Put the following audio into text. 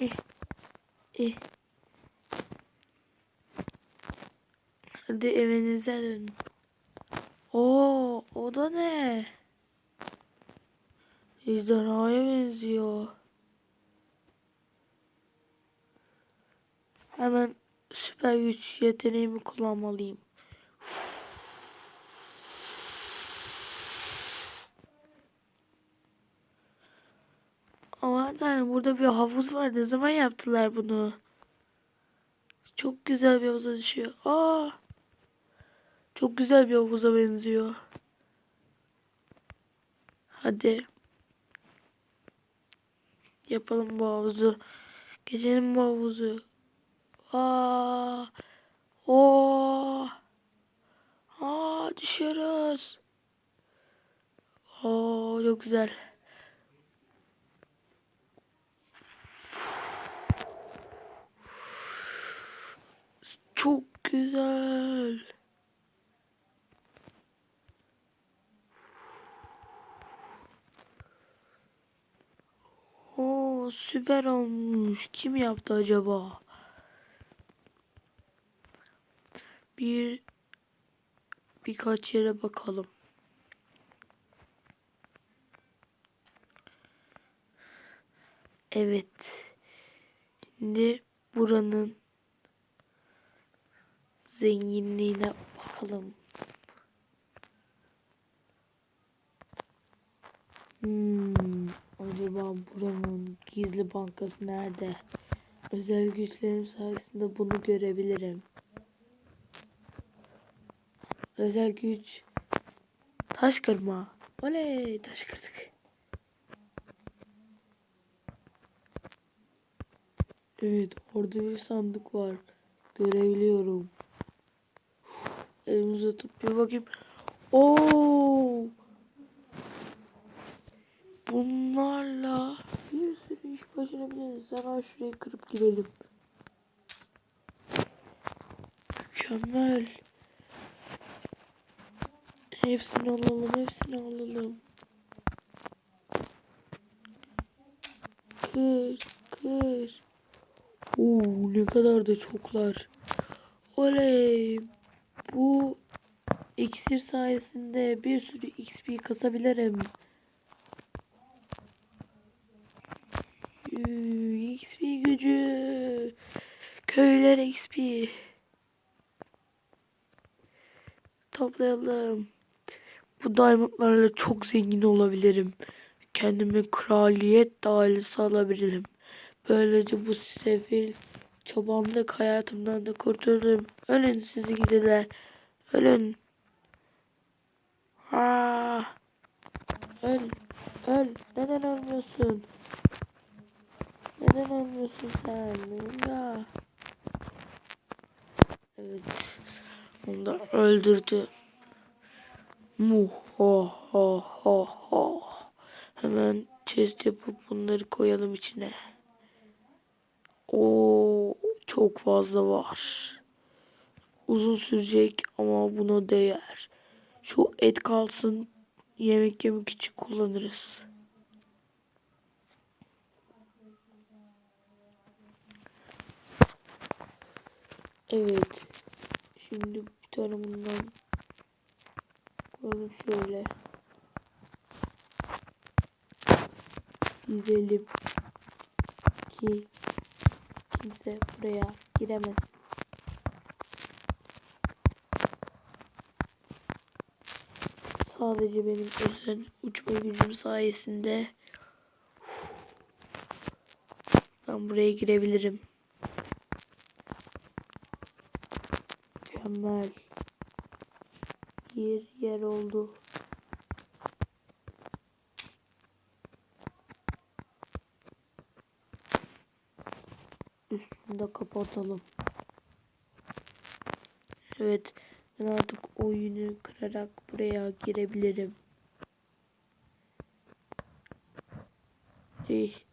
Eh. Eh. Hadi evinize dönün. Oo, o da ne? Ejderhaya benziyor. Hemen süper güç yeteneğimi kullanmalıyım. Tanrım burada bir havuz var. Ne zaman yaptılar bunu? Çok güzel bir havuza düşüyor. Aa! Çok güzel bir havuza benziyor. Hadi. Yapalım bu havuzu. Geçelim bu havuzu. Aa! Oo! Aa düşüyoruz. Oo çok güzel. Çok güzel. Oo süper olmuş. Kim yaptı acaba? Bir birkaç yere bakalım. Evet. Şimdi buranın zenginliğine bakalım. Hmm, acaba buranın gizli bankası nerede? Özel güçlerim sayesinde bunu görebilirim. Özel güç taş kırma. Oley taş kırdık. Evet orada bir sandık var. Görebiliyorum. Elimize tutup bir bakayım. Oo! Bunlarla bir sürü iş başarabiliriz. Hemen şurayı kırıp girelim. Mükemmel. Hepsini alalım, hepsini alalım. Kır, kır. Oo, ne kadar da çoklar. Oley. Bu iksir sayesinde bir sürü XP kasabilirim. Yuu, XP gücü. Köyler XP. Toplayalım. Bu diamondlarla çok zengin olabilirim. Kendime kraliyet dairesi alabilirim. Böylece bu sefil çobanlık hayatımdan da kurtulurum. Ölün sizi gidiler. Ölün. Ha. Öl. Öl. Neden ölmüyorsun? Neden ölmüyorsun sen? Ya. Evet. Onu da öldürdü. Mu ho ho ho. Hemen chest yapıp bunları koyalım içine. O çok fazla var. Uzun sürecek ama buna değer. Şu et kalsın yemek yemek için kullanırız. Evet. Şimdi bir tane bundan koyalım şöyle. Gidelim ki kimse buraya giremez. Sadece benim özel uçma gücüm sayesinde ben buraya girebilirim. Mükemmel. Bir yer oldu. Üstünü de kapatalım. Evet. Ben artık oyunu kırarak buraya girebilirim. Değiş